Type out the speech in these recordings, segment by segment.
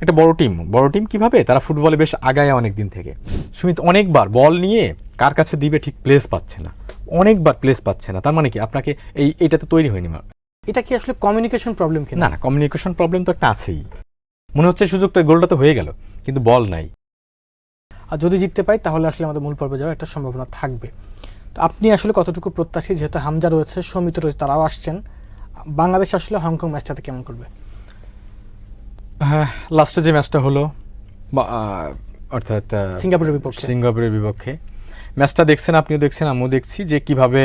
একটা বড় টিম। বড় টিম কীভাবে? তারা ফুটবলে বেশ আগায় অনেক দিন থেকে। সুমিত অনেকবার বল নিয়ে কার কাছে দিবে ঠিক প্লেস পাচ্ছে না। অনেকবার প্লেস পাচ্ছে না। তার মানে কি? আপনাকে এই এটা তো তৈরি হয়নি মা- এটা কি আসলে কমিউনিকেশন প্রবলেম কিনা? না না কমিউনিকেশন প্রবলেম তো একটা আছেই। মনে হচ্ছে সুযোগটা গোলটা তো হয়ে গেল কিন্তু বল নাই। আর যদি জিততে পাই তাহলে আসলে আমাদের মূল পর্বে যাওয়ার একটা সম্ভাবনা থাকবে। তো আপনি আসলে কতটুকু প্রত্যাশী? যেহেতু হামজা রয়েছে সমিত রয়েছে তারাও আসছেন। বাংলাদেশ আসলে হংকং ম্যাচটাতে কেমন করবে? লাস্টে যে ম্যাচটা হলো অর্থাৎ সিঙ্গাপুরের বিপক্ষে। সিঙ্গাপুরের বিপক্ষে। ম্যাচটা দেখছেন আপনিও দেখছেন আমিও দেখছি যে কীভাবে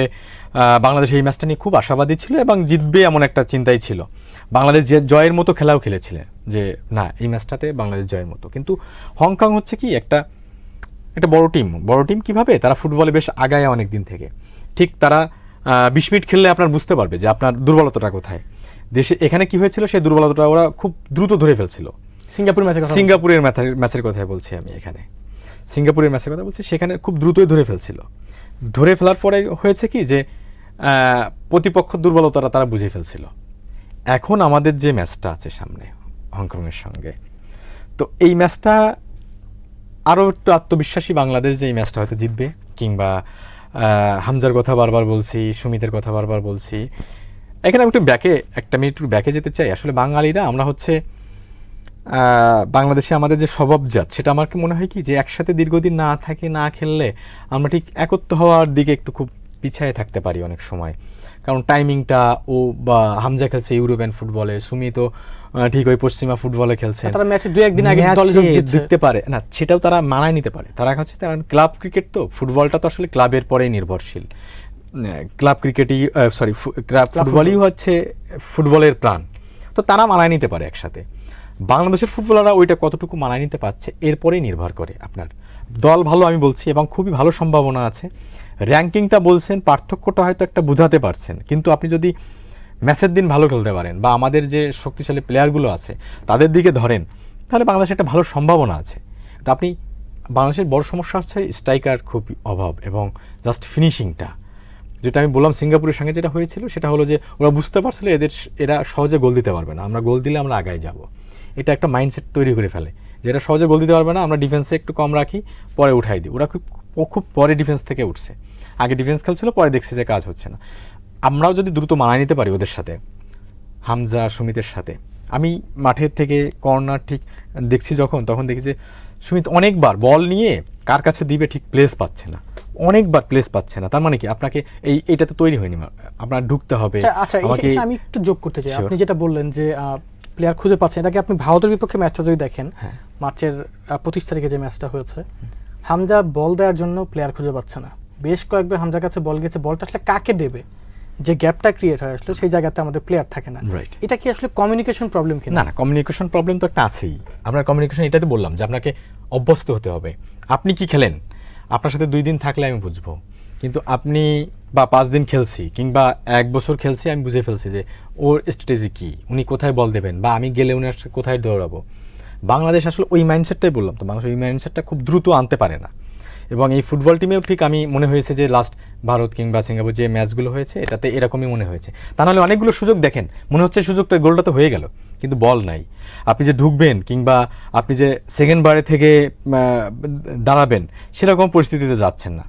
বাংলাদেশ এই ম্যাচটা নিয়ে খুব আশাবাদী ছিল এবং জিতবে এমন একটা চিন্তাই ছিল। বাংলাদেশ যে জয়ের মতো খেলাও খেলেছিলেন যে না এই ম্যাচটাতে বাংলাদেশ জয়ের মতো। কিন্তু হংকং হচ্ছে কি একটা একটা বড় টিম। বড় টিম কীভাবে? তারা ফুটবলে বেশ আগায় অনেক দিন থেকে। ঠিক তারা বিশ মিনিট খেললে আপনার বুঝতে পারবে যে আপনার দুর্বলতাটা কোথায়। দেশে এখানে কি হয়েছিল? সেই দুর্বলতাটা ওরা খুব দ্রুত ধরে ফেলছিল। সিঙ্গাপুর ম্যাচের সিঙ্গাপুরের ম্যাচের কথাই বলছি আমি এখানে। সিঙ্গাপুরের ম্যাচের কথা বলছি সেখানে খুব দ্রুতই ধরে ফেলছিল। ধরে ফেলার পরে হয়েছে কি যে প্রতিপক্ষ দুর্বলতাটা তারা বুঝে ফেলছিল। এখন আমাদের যে ম্যাচটা আছে সামনে হংকংয়ের সঙ্গে তো এই ম্যাচটা আরও একটু আত্মবিশ্বাসী বাংলাদেশ যে এই ম্যাচটা হয়তো জিতবে কিংবা হামজার কথা বারবার বলছি সুমিতের কথা বারবার বলছি এখানে আমি একটু ব্যাকে একটা মিনিট একটু ব্যাকে যেতে চাই। আসলে বাঙালিরা আমরা হচ্ছে বাংলাদেশে আমাদের যে স্বভাবজাত সেটা আমার কি মনে হয় কি যে একসাথে দীর্ঘদিন না থাকে না খেললে আমরা ঠিক একত্র হওয়ার দিকে একটু খুব পিছায় থাকতে পারি অনেক সময়। কারণ টাইমিংটা ও বা হামজা খেলছে ইউরোপিয়ান ফুটবলে সুমিতও আহ, ঠিক ওই পশ্চিমা ফুটবলে খেলছে। তারা ম্যাচে দু একদিন আগে দলে জিততে পারে। না সেটাও তারা মানায় নিতে পারে। তারা হচ্ছে তারা ক্লাব ক্রিকেট তো ফুটবলটা তো আসলে ক্লাবের পরেই নির্ভরশীল। ক্লাব ক্রিকেটই সরি ক্লাব ফুটবলই হচ্ছে ফুটবলের প্রাণ। তো তারা মানায় নিতে পারে একসাথে। বাংলাদেশের ফুটবলাররা ওইটা কতটুকু মানায় নিতে পারছে এরপরেই নির্ভর করে আপনার। দল ভালো আমি বলছি এবং খুবই ভালো সম্ভাবনা আছে। র্যাঙ্কিংটা বলছেন পার্থক্যটা হয়তো একটা বোঝাতে পারছেন। কিন্তু আপনি যদি ম্যাচের দিন ভালো খেলতে পারেন বা আমাদের যে শক্তিশালী প্লেয়ারগুলো আছে তাদের দিকে ধরেন তাহলে বাংলাদেশের একটা ভালো সম্ভাবনা আছে। তো আপনি বাংলাদেশের বড় সমস্যা হচ্ছে স্ট্রাইকার খুব অভাব এবং জাস্ট ফিনিশিংটা। যেটা আমি বললাম সিঙ্গাপুরের সঙ্গে যেটা হয়েছিল, সেটা হলো যে ওরা বুঝতে পারছিল এদের এরা সহজে গোল দিতে পারবে না। আমরা গোল দিলে আমরা আগায় যাব। এটা একটা মাইন্ডসেট তৈরি করে ফেলে যে যেটা সহজে গোল দিতে পারবে না, আমরা ডিফেন্সে একটু কম রাখি, পরে উঠাই দিই। ওরা খুব খুব পরে ডিফেন্স থেকে উঠছে। আগে ডিফেন্স খেলছিল, পরে দেখছে যে কাজ হচ্ছে না। আমরাও যদি দ্রুত মানায় নিতে পারি ওদের সাথে, হামজা, সুমিতের সাথে, আমি মাঠের থেকে কর্নার ঠিক দেখছি যখন, তখন দেখি যে সুমিত অনেকবার বল নিয়ে কার কাছে দিবে ঠিক প্লেস পাচ্ছে না। অনেকবার প্লেস পাচ্ছে না। তার মানে কি? আপনাকে এই এটা তো তৈরি হয়নি আপনার ঢুকতে হবে। আচ্ছা আচ্ছা আমাকে আমি একটু যোগ করতে চাই। আপনি যেটা বললেন যে প্লেয়ার খুঁজে পাচ্ছেন এটাকে আপনি ভারতের বিপক্ষে ম্যাচটা যদি দেখেন হ্যাঁ। মার্চের পঁচিশ তারিখে যে ম্যাচটা হয়েছে হামজা বল দেওয়ার জন্য প্লেয়ার খুঁজে পাচ্ছে না। বেশ কয়েকবার হামজার কাছে বল গেছে বলটা আসলে কাকে দেবে? যে গ্যাপটা ক্রিয়েট হয় আসলে সেই জায়গাতে আমাদের প্লেয়ার থাকে না। Right. এটা কি আসলে কমিউনিকেশন প্রবলেম কিনা? না না কমিউনিকেশন প্রবলেম তো একটা আছেই। আমরা কমিউনিকেশন এটাতে বললাম যে আপনাকে অভ্যস্ত হতে হবে। আপনি কি খেলেন? আপনার সাথে দুই দিন থাকলে আমি বুঝব। কিন্তু আপনি বা পাঁচ দিন খেলছি কিংবা এক বছর খেলছি, আমি বুঝে ফেলছি যে ওর স্ট্র্যাটেজি কী, উনি কোথায় বল দেবেন বা আমি গেলে উনি কোথায় দৌড়াবো। বাংলাদেশ আসলে ওই মাইন্ডসেটটাই বললাম তো বাংলাদেশ ওই মাইন্ডসেটটা খুব দ্রুত আনতে পারে না। এবং এই ফুটবল টিমেও ঠিক আমি মনে হয়েছে যে লাস্ট ভারত কিংবা সিঙ্গাপুর যে ম্যাচগুলো হয়েছে, এটাতে এরকমই মনে হয়েছে। তা নাহলে অনেকগুলো সুযোগ দেখেন, মনে হচ্ছে সুযোগটা গোলটা তো হয়ে গেল, কিন্তু বল নাই। আপনি যে ঢুকবেন কিংবা আপনি যে সেকেন্ড বারে থেকে দাঁড়াবেন, সেরকম পরিস্থিতিতে যাচ্ছেন না।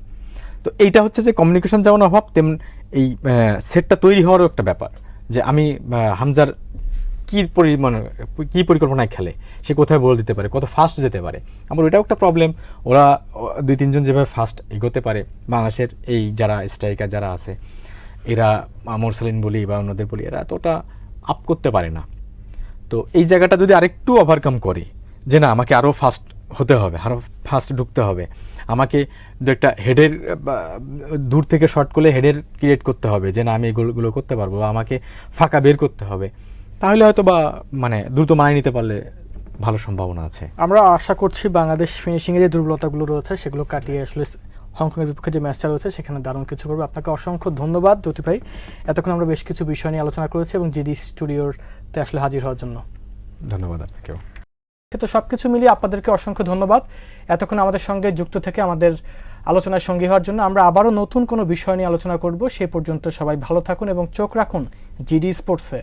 তো এইটা হচ্ছে যে কমিউনিকেশন যেমন অভাব, তেমন এই সেটটা তৈরি হওয়ারও একটা ব্যাপার। যে আমি হামজার কী পরিমাণ, কী পরিকল্পনায় খেলে? সে কোথায় বল দিতে পারে? কত ফাস্ট যেতে পারে? আমার ওটাও একটা প্রবলেম ওরা, দুই, তিনজন যেভাবে ফাস্ট এগোতে পারে, বাংলাদেশের এই যারা স্ট্রাইকার যারা আছে, এরা মোরসালিন বলি বা অন্যদের বলি, এরা এতটা আপ করতে পারে না। তো এই জায়গাটা যদি আরেকটু ওভারকাম করে, যে না, আমাকে আরও ফাস্ট হতে হবে আরও ফাস্ট ঢুকতে হবে, আমাকে দু একটা হেডের দূর থেকে শর্ট করলে হেডের ক্রিয়েট করতে হবে, যে না, আমি এগুলো করতে পারব, বা আমাকে ফাঁকা বের করতে হবে তাহলে হয়তো বা মানে দ্রুত মানিয়ে নিতে পারলে ভালো সম্ভাবনা আছে। আমরা আশা করছি বাংলাদেশ ফিনিশিংয়ে যে দুর্বলতাগুলো রয়েছে সেগুলো কাটিয়ে আসলে হংকংয়ের বিপক্ষে যে ম্যাচটা রয়েছে সেখানে দারুণ কিছু করবে। আপনাকে অসংখ্য ধন্যবাদ জ্যোতি ভাই। এতক্ষণ আমরা বেশ কিছু বিষয় নিয়ে আলোচনা করেছি এবং জিডি স্টুডিওতে আসলে হাজির হওয়ার জন্য। ধন্যবাদ আপনাকেও। তো সব কিছু মিলিয়ে আপনাদেরকে অসংখ্য ধন্যবাদ। এতক্ষণ আমাদের সঙ্গে যুক্ত থেকে আমাদের আলোচনার সঙ্গী হওয়ার জন্য আমরা আবারও নতুন কোনো বিষয় নিয়ে আলোচনা করব। সে পর্যন্ত সবাই ভালো থাকুন এবং চোখ রাখুন জিডি স্পোর্টসে